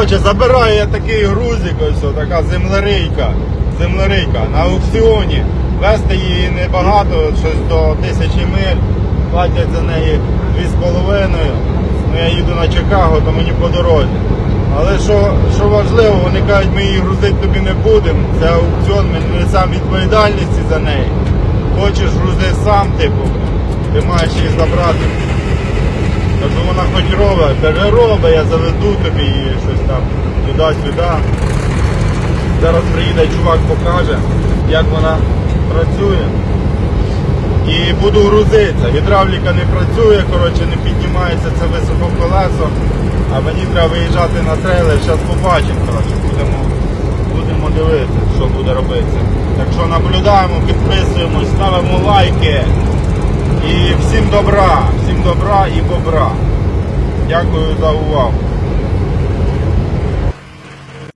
Коротше, забираю я такий грузик, ось така землерийка. Землерийка на аукціоні. Вести її небагато, щось до тисячі миль. Платять за неї 2,5. Ну я їду на Чикаго, то мені по дорозі. Але що, що важливо, вони кажуть, ми її грузити тобі не будемо. Це аукціон, ми несемо відповідальності за неї. Хочеш грузи сам, типу, ти маєш її забрати. Кажу, вона хоч робить, каже, робить, я заведу тобі її щось там туди-сюди. Зараз приїде чувак, покаже, як вона працює. І буду грузитися. Гідравліка не працює, коротше, не піднімається це високо колесо. А мені треба виїжджати на трейлер, зараз побачимо, коротше, будемо, будемо дивитися, що буде робитися. Так що наблюдаємо, підписуємось, ставимо лайки. І всім добра, всім добра і бобра. Дякую за увагу.